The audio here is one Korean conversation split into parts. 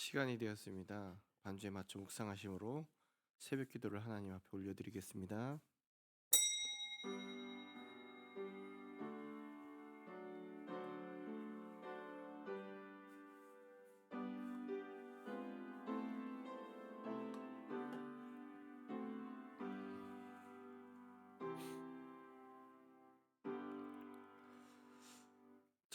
시간이 되었습니다. 반주에 맞춰 묵상하심으로 새벽 기도를 하나님 앞에 올려드리겠습니다.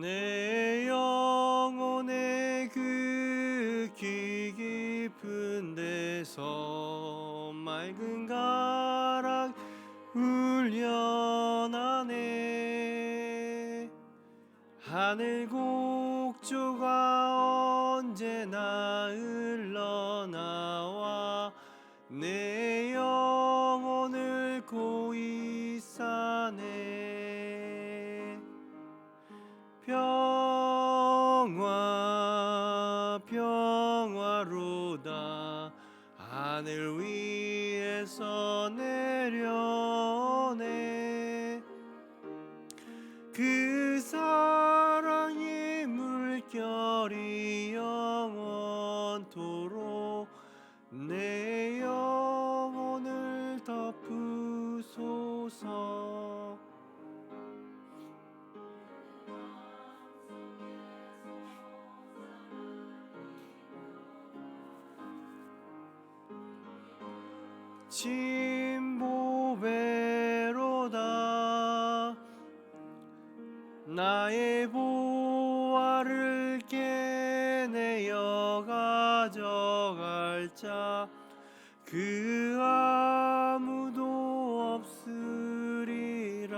내 영혼의 그 귀 깊은 데서 맑은 가락 울려나네. 하늘 곡조가 그 사랑의 물결이 영원토록 내 영혼을 덮으소서. 진 나의 보화를 깨내어 가져갈 자 그 아무도 없으리라.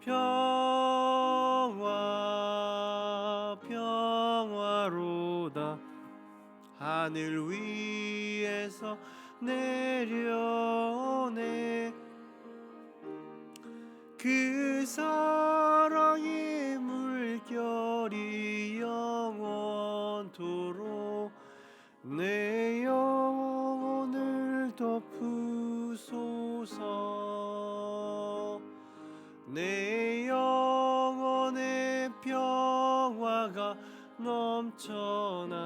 평화 평화로다. 하늘 위에서 내려 사랑의 물결이 영원토록 내 영혼을 덮으소서. 내 영혼의 평화가 넘쳐남은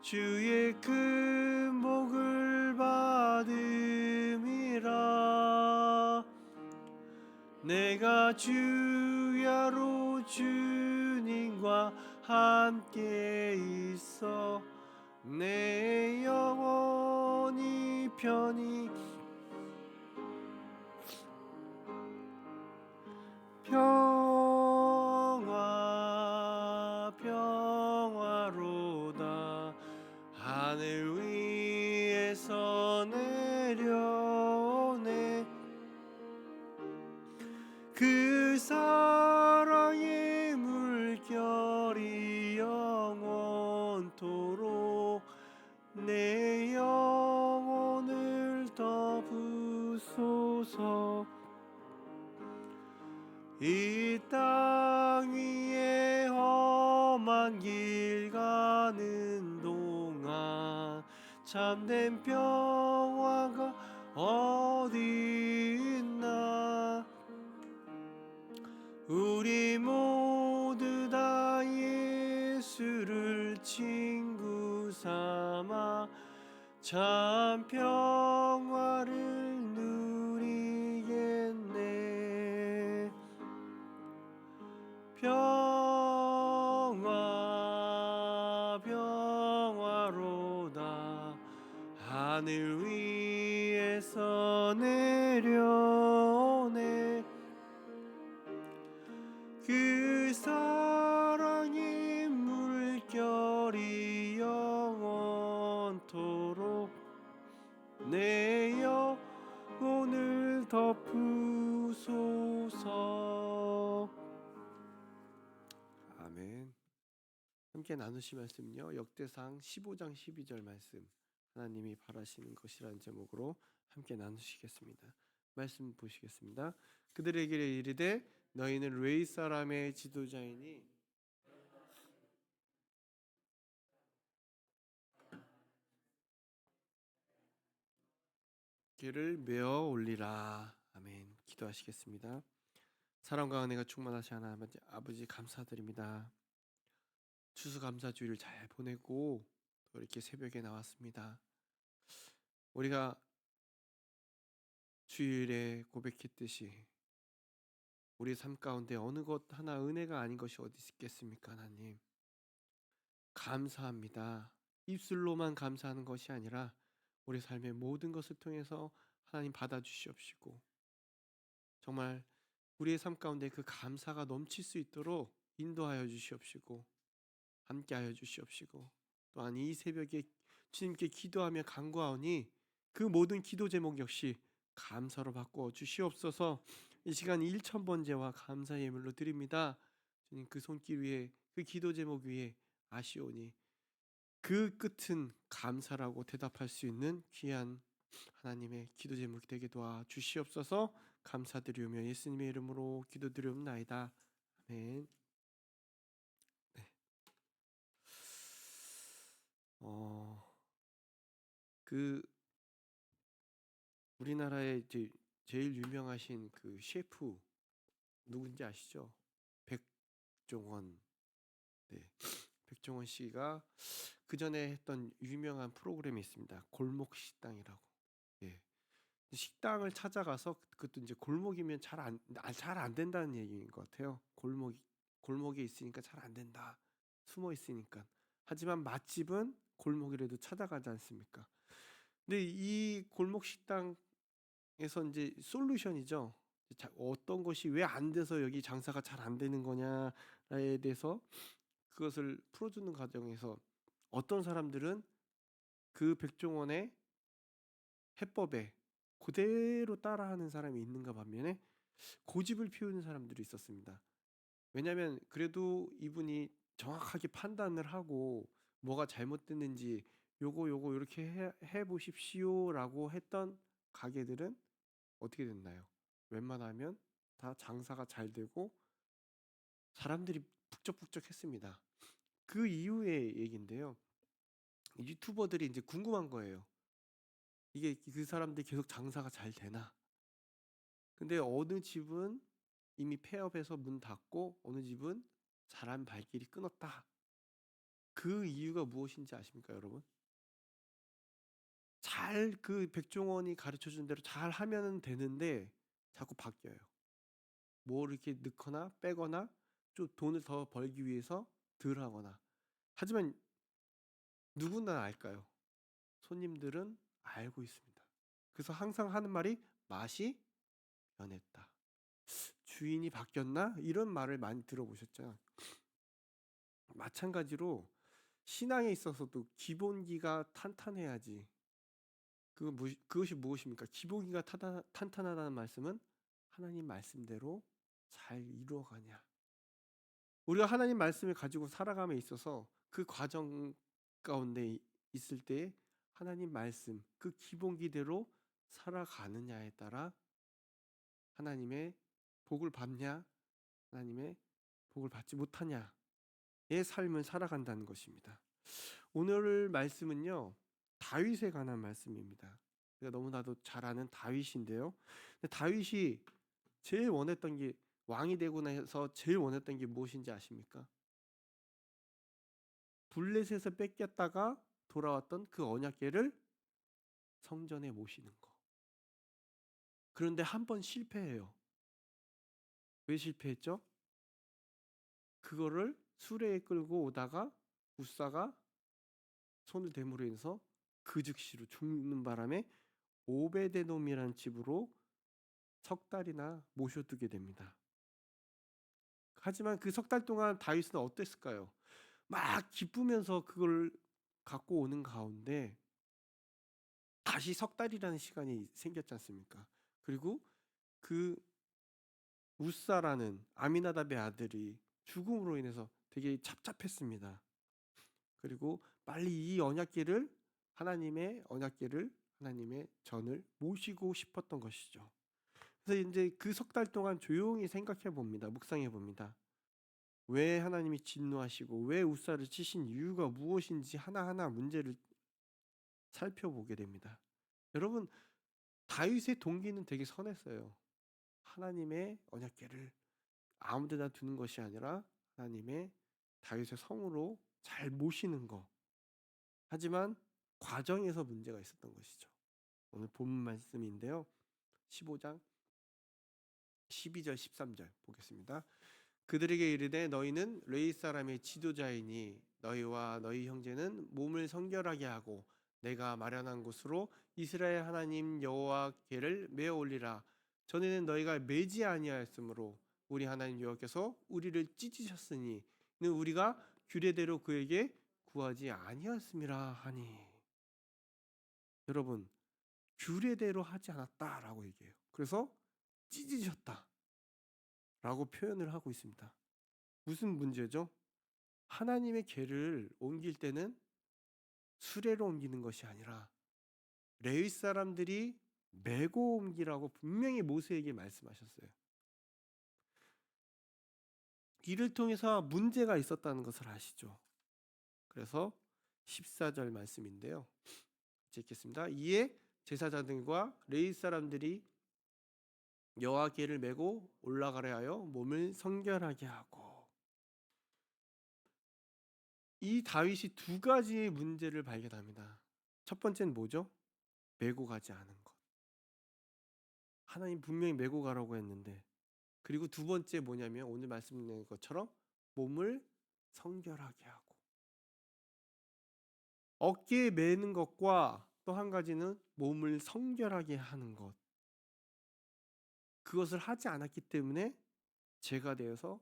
주의 큰 내가 주야로 주님과 함께 있어 내 영혼이 편히 참된 평화가 어디 있나? 우리 모두 다 예수를 친구 삼아 참 평 내려오네 그 사랑이 물결이 영원토록 내 영혼을 덮으소서. 아멘. 함께 나누실 말씀은요 역대상 15장 12절 말씀 하나님이 바라시는 것이라는 제목으로 함께 나누시겠습니다 말씀 보시겠습니다. 그들에게 이르되 너희는 레이 사람의 지도자이니. 길을 메어 올리라. 아멘. 기도하시겠습니다. 사랑과 은혜가 충만하시 하나님 아버지- 감사드립니다. 추수감사주의를 잘 보내고 또 이렇게 새벽에 나왔습니다. 우리가 주일에 고백했듯이 우리 삶 가운데 어느 것 하나 은혜가 아닌 것이 어디 있겠습니까, 하나님? 감사합니다. 입술로만 감사하는 것이 아니라 우리 삶의 모든 것을 통해서 하나님 받아주시옵시고 정말 우리의 삶 가운데 그 감사가 넘칠 수 있도록 인도하여 주시옵시고 함께하여 주시옵시고 또한 이 새벽에 주님께 기도하며 간구하오니 그 모든 기도 제목 역시 감사로 바꾸어 주시옵소서 이 시간 1천 번제와 감사의 예물로 드립니다. 주님 그 손길 위에 그 기도 제목 위에 아시오니 그 끝은 감사라고 대답할 수 있는 귀한 하나님의 기도 제목이 되게 도와 주시옵소서 감사드리오며 예수님의 이름으로 기도드리옵나이다. 아멘. 네. 어, 그 우리나라의 이제 제일 유명하신 그 셰프 누군지 아시죠? 백종원. 네. 백종원 씨가 그 전에 했던 유명한 프로그램이 있습니다. 골목 식당이라고. 예. 식당을 찾아가서 그것도 이제 골목이면 잘 안 잘 안 된다는 얘기인 것 같아요. 골목 골목에 있으니까 잘 안 된다. 숨어 있으니까. 하지만 맛집은 골목이라도 찾아가지 않습니까? 근데 이 골목 식당 에서 이제 솔루션이죠. 자, 어떤 것이 왜 안 돼서 여기 장사가 잘 안 되는 거냐에 대해서 그것을 풀어주는 과정에서 어떤 사람들은 그 백종원의 해법에 그대로 따라하는 사람이 있는가 반면에 고집을 피우는 사람들이 있었습니다. 왜냐하면 그래도 이분이 정확하게 판단을 하고 뭐가 잘못됐는지 요거 요거 이렇게 해, 해 보십시오라고 했던 가게들은 어떻게 됐나요? 웬만하면 다 장사가 잘 되고 사람들이 북적북적했습니다. 그 이후의 얘기인데요. 유튜버들이 이제 궁금한 거예요. 이게 그 사람들이 계속 장사가 잘 되나? 근데 어느 집은 이미 폐업해서 문 닫고 어느 집은 잘한 발길이 끊었다. 그 이유가 무엇인지 아십니까, 여러분? 잘 그 백종원이 가르쳐 준 대로 잘 하면 되는데 자꾸 바뀌어요. 뭐 이렇게 넣거나 빼거나 좀 돈을 더 벌기 위해서 덜 하거나. 하지만 누구나 알까요? 손님들은 알고 있습니다. 그래서 항상 하는 말이 맛이 변했다. 주인이 바뀌었나? 이런 말을 많이 들어보셨죠. 마찬가지로 신앙에 있어서도 기본기가 탄탄해야지. 그 그것이 무엇입니까? 기본기가 타다, 탄탄하다는 말씀은 하나님 말씀대로 잘 이루어가냐. 우리가 하나님 말씀을 가지고 살아감에 있어서 그 과정 가운데 있을 때 하나님 말씀 그 기본기대로 살아가느냐에 따라 하나님의 복을 받냐 하나님의 복을 받지 못하냐의 삶을 살아간다는 것입니다. 오늘 말씀은요 다윗에 관한 말씀입니다. 우리가 너무나도 잘 아는 다윗인데요. 다윗이 제일 원했던 게 왕이 되고 나서 제일 원했던 게 무엇인지 아십니까? 블레셋에서 뺏겼다가 돌아왔던 그 언약궤를 성전에 모시는 거. 그런데 한 번 실패해요. 왜 실패했죠? 그거를 수레에 끌고 오다가 우사가 손을 대므로 인해서 그 즉시로 죽는 바람에 오베데돔이라는 집으로 석 달이나 모셔두게 됩니다. 하지만 그 석 달 동안 다윗은 어땠을까요? 막 기쁘면서 그걸 갖고 오는 가운데 다시 석 달이라는 시간이 생겼지 않습니까? 그리고 그 우사라는 아미나답의 아들이 죽음으로 인해서 되게 답답했습니다. 그리고 빨리 이 언약궤를 하나님의 언약궤를 하나님의 전을 모시고 싶었던 것이죠. 그래서 이제 그 석 달 동안 조용히 생각해 봅니다. 묵상해 봅니다. 왜 하나님이 진노하시고 왜 우사를 치신 이유가 무엇인지 하나하나 문제를 살펴보게 됩니다. 여러분 다윗의 동기는 되게 선했어요. 하나님의 언약궤를 아무데나 두는 것이 아니라 하나님의 다윗의 성으로 잘 모시는 거. 하지만 과정에서 문제가 있었던 것이죠. 오늘 본 말씀인데요. 15장 12절 13절 보겠습니다. 그들에게 이르되 너희는 레이 사람의 지도자이니 너희와 너희 형제는 몸을 성결하게 하고 내가 마련한 곳으로 이스라엘 하나님 여호와께를 메어 올리라. 전에는 너희가 매지 아니하였으므로 우리 하나님 여호와께서 우리를 찢으셨으니 이는 우리가 규례대로 그에게 구하지 아니하였음이라 하니. 여러분 규례대로 하지 않았다라고 얘기해요. 그래서 찢으셨다. 라고 표현을 하고 있습니다. 무슨 문제죠? 하나님의 계를 옮길 때는 수레로 옮기는 것이 아니라 레위 사람들이 메고 옮기라고 분명히 모세에게 말씀하셨어요. 이를 통해서 문제가 있었다는 것을 아시죠? 그래서 14절 말씀인데요. 읽겠습니다. 이에 제사장들과 레위 사람들이 여호와께를 메고 올라가려 하여 몸을 성결하게 하고 이 다윗이 두 가지의 문제를 발견합니다. 첫 번째는 뭐죠? 메고 가지 않은 것. 하나님 분명히 메고 가라고 했는데 그리고 두 번째 뭐냐면 오늘 말씀드린 것처럼 몸을 성결하게 하고 어깨에 매는 것과 또 한 가지는 몸을 성결하게 하는 것. 그것을 하지 않았기 때문에 죄가 되어서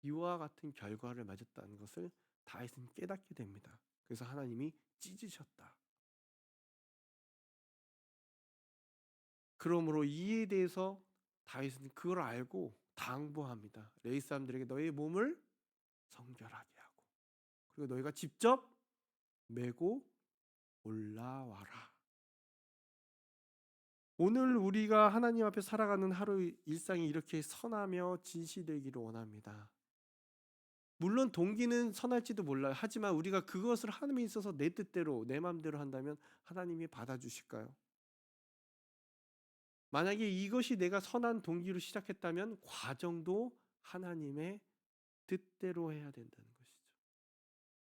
이와 같은 결과를 맞았다는 것을 다윗은 깨닫게 됩니다. 그래서 하나님이 찢으셨다. 그러므로 이에 대해서 다윗은 그걸 알고 당부합니다. 레이 사람들에게 너희 몸을 성결하게 하고 그리고 너희가 직접 메고 올라와라. 오늘 우리가 하나님 앞에 살아가는 하루 일상이 이렇게 선하며 진실되기를 원합니다. 물론 동기는 선할지도 몰라요. 하지만 우리가 그것을 하나님에 있어서 내 뜻대로 내 마음대로 한다면 하나님이 받아주실까요? 만약에 이것이 내가 선한 동기로 시작했다면 과정도 하나님의 뜻대로 해야 된다는 것이죠.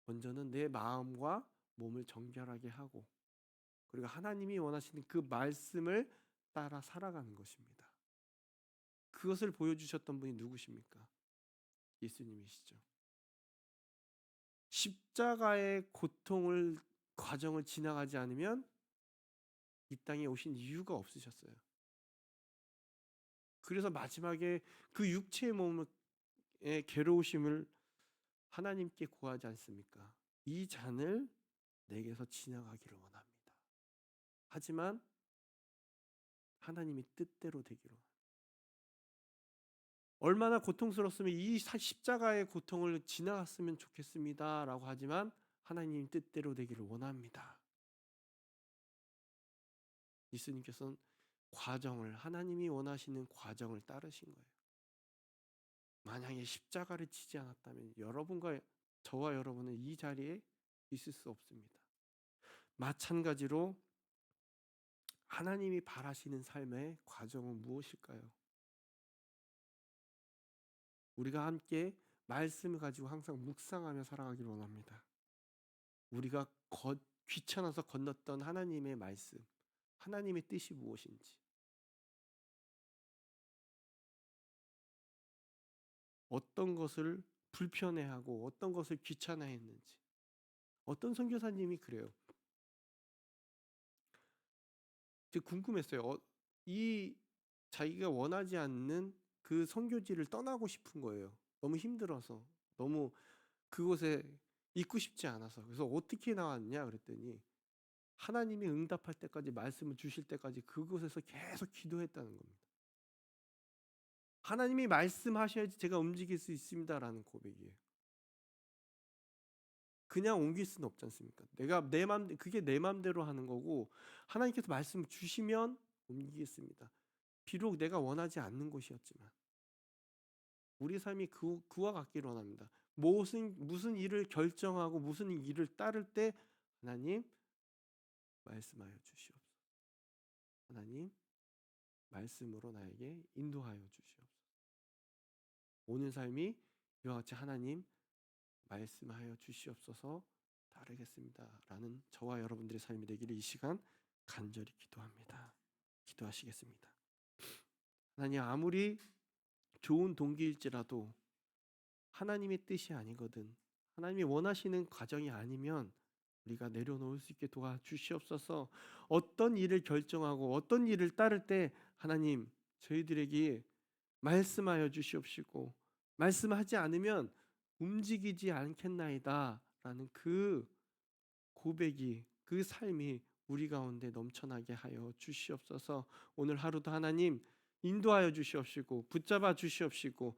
먼저는 내 마음과 몸을 정결하게 하고 그리고 하나님이 원하시는 그 말씀을 따라 살아가는 것입니다. 그것을 보여주셨던 분이 누구십니까? 예수님이시죠. 십자가의 고통을 과정을 지나가지 않으면 이 땅에 오신 이유가 없으셨어요. 그래서 마지막에 그 육체의 몸의 괴로우심을 하나님께 구하지 않습니까? 이 잔을 내게서 지나가기를 원합니다. 하지만 하나님이 뜻대로 되기로. 얼마나 고통스럽으면 이 십자가의 고통을 지나갔으면 좋겠습니다라고 하지만 하나님 뜻대로 되기를 원합니다. 예수님께서는 과정을 하나님이 원하시는 과정을 따르신 거예요. 만약에 십자가를 치지 않았다면 여러분과 저와 여러분은 이 자리에 있을 수 없습니다. 마찬가지로 하나님이 바라시는 삶의 과정은 무엇일까요? 우리가 함께 말씀을 가지고 항상 묵상하며 살아가길 원합니다. 우리가 거, 귀찮아서 건넜던 하나님의 말씀, 하나님의 뜻이 무엇인지 어떤 것을 불편해하고 어떤 것을 귀찮아했는지 어떤 선교사님이 그래요. 궁금했어요. 어, 이 자기가 원하지 않는 그 선교지를 떠나고 싶은 거예요. 너무 힘들어서 너무 그곳에 있고 싶지 않아서 그래서 어떻게 나왔냐 그랬더니 하나님이 응답할 때까지 말씀을 주실 때까지 그곳에서 계속 기도했다는 겁니다. 하나님이 말씀하셔야지 제가 움직일 수 있습니다라는 고백이에요. 그냥 옮길 수는 없지 않습니까? 내가 내 맘, 그게 내 맘대로 하는 거고 하나님께서 말씀을 주시면 옮기겠습니다. 비록 내가 원하지 않는 곳이었지만 우리 삶이 그, 그와 같기를 원합니다. 무슨 무슨 일을 결정하고 무슨 일을 따를 때 하나님 말씀하여 주시옵소서. 하나님 말씀으로 나에게 인도하여 주시옵소서. 오는 삶이 이와 같이 하나님 말씀하여 주시옵소서 따르겠습니다 라는 저와 여러분들의 삶이 되기를 이 시간 간절히 기도합니다. 기도하시겠습니다. 하나님 아무리 좋은 동기일지라도 하나님의 뜻이 아니거든. 하나님이 원하시는 과정이 아니면 우리가 내려놓을 수 있게 도와 주시옵소서. 어떤 일을 결정하고 어떤 일을 따를 때 하나님 저희들에게 말씀하여 주시옵시고 말씀하지 않으면 움직이지 않겠나이다 라는 그 고백이 그 삶이 우리 가운데 넘쳐나게 하여 주시옵소서. 오늘 하루도 하나님 인도하여 주시옵시고 붙잡아 주시옵시고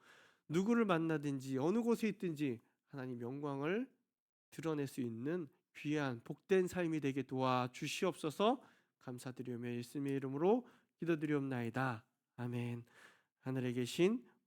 누구를 만나든지 어느 곳에 있든지 하나님 영광을 드러낼 수 있는 귀한 복된 삶이 되게 도와 주시옵소서. 감사드리며 예수님의 이름으로 기도드리옵나이다. 아멘. 하늘에 계신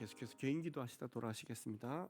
계속해서 개인기도 하시다 돌아가시겠습니다.